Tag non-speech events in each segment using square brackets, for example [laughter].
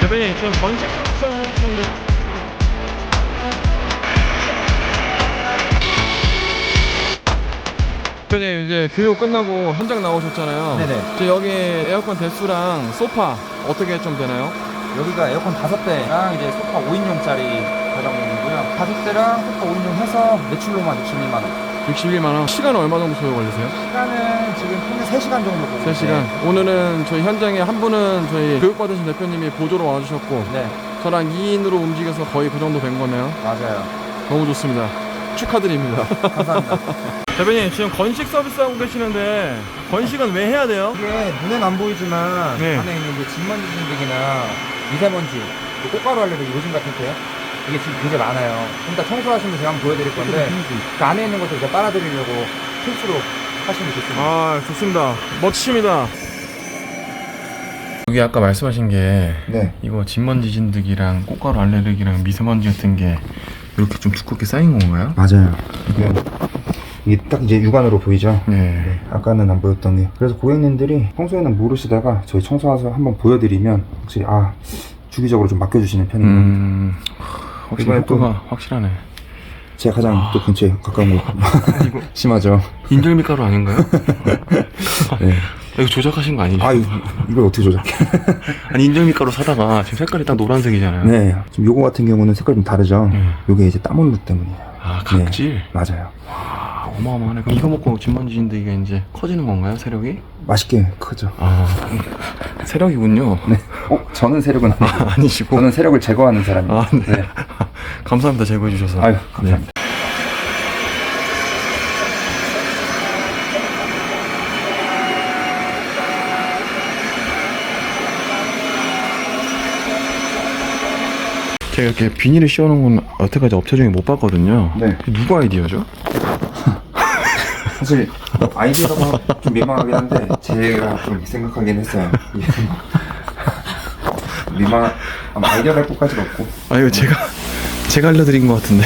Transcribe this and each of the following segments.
대표님 지금 대표님 이제 교육 끝나고 현장 나오셨잖아요. 네네. 지금 여기 에어컨 대수랑 소파 어떻게 좀 되나요? 여기가 에어컨 다섯 대랑 이제 소파 5인용짜리 가정이고요. 다섯 대랑 소파 5인용 해서 매출로만 62만 원. 61만 원. 시간은 얼마 정도 소요 걸리세요? 시간은 지금 평균 3시간 정도 보고 3시간. 오늘은 저희 현장에 한 분은 저희 교육받으신 대표님이 보조로 와주셨고 네, 저랑 2인으로 움직여서 거의 그 정도 된 거네요. 맞아요. 너무 좋습니다. 축하드립니다. 감사합니다. [laughs] 대표님 지금 건식 서비스 하고 계시는데 건식은 왜 해야 돼요? 이게 눈엔 안 보이지만 네. 안에 있는 이제 진먼지 진드기나 미세먼지, 또 꽃가루 알레르기 요즘 같은 때요. 이게 지금 굉장히 많아요. 좀 이따 청소하시면 제가 한번 보여드릴 건데 그 안에 있는 것들 이제 빨아들이려고 필수로 하시면 좋습니다. 아 좋습니다. 멋집니다. 여기 아까 말씀하신 게 네. 이거 진먼지 진드기랑 꽃가루 알레르기랑 미세먼지 같은 게 이렇게 좀 두껍게 쌓인 건가요? 맞아요. 이게, 이게 딱 이제 육안으로 보이죠? 네. 아까는 안 보였던 게. 그래서 고객님들이 평소에는 모르시다가 저희 청소와서 한번 보여드리면 확실히 아 주기적으로 좀 맡겨주시는 편이에요. 음 확실히 이번에 또- 효과가 확실하네. 제가 가장 또 근처에 가까운 곳. [laughs] [laughs] 심하죠. 인절미 가루 아닌가요? [laughs] 네. 이거 조작하신 거 아니죠? 아 이- 이걸 어떻게 조작해? [laughs] 아니 인절미 가루 사다가 지금 색깔이 딱 노란색이잖아요. 네. 지금 요거 같은 경우는 색깔이 좀 다르죠. 음. 요게 이제 땀올루 때문이에요. 아 각질. 맞아요. 아, 어마어마하네. 그럼 이거 먹고 진먼지 진드기가 이제 커지는 건가요? 세력이? 맛있게 크죠. 아 세력이군요. 네. 어? 저는 세력은 아니고. 아, 아니시고. 저는 세력을 제거하는 사람이에요. 아, 네. [laughs] 감사합니다 제보해 주셔서. 아유, 감사합니다. 제가 이렇게 비닐을 씌워놓은 건 여태까지 업체 중에 못 봤거든요. 네. 누구 아이디어죠? [laughs] 사실 아이디어라고 하면 좀 민망하긴 한데 제가 좀 생각하긴 했어요. [laughs] 민망 아마 아이디어랄 것까지는 없고 아 이거 제가 제가 알려드린 것 같은데.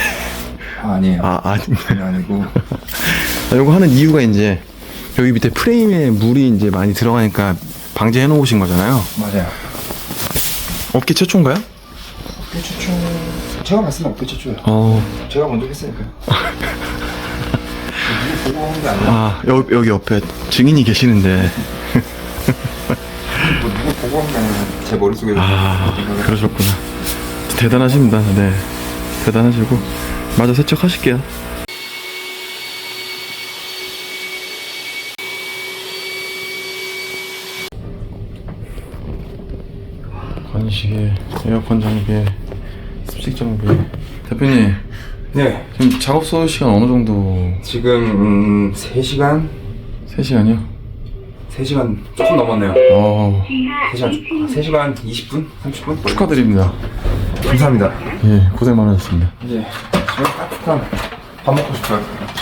아, 아니에요. 아. 그게 아니고 아, 이거 하는 이유가 이제 여기 밑에 프레임에 물이 이제 많이 들어가니까 방지해 놓으신 거잖아요. 맞아요. 업계 최초인가요? 업계 최초 제가 말씀은 업계 최초예요. 어. 제가 먼저 했으니까요. [laughs] 보고 게 아니라 아 여기 여기 옆에 증인이 계시는데. [laughs] 뭐 누구 보고 한게 아니라 제 머릿속에 아 생각을 그러셨구나. 대단하십니다. 네. 대단하시고 마저 세척하실게요. 건식에 에어컨 장비에 장비에 대표님 네. 지금 작업 소요 시간 어느 정도? 지금 음, 3시간 3시간이요? 3시간 조금 넘었네요. 어 3시간 3시간 20분? 30분? 축하드립니다. 감사합니다. 예 고생 많으셨습니다. 이제 저희 따뜻한 밥 먹고 싶어요.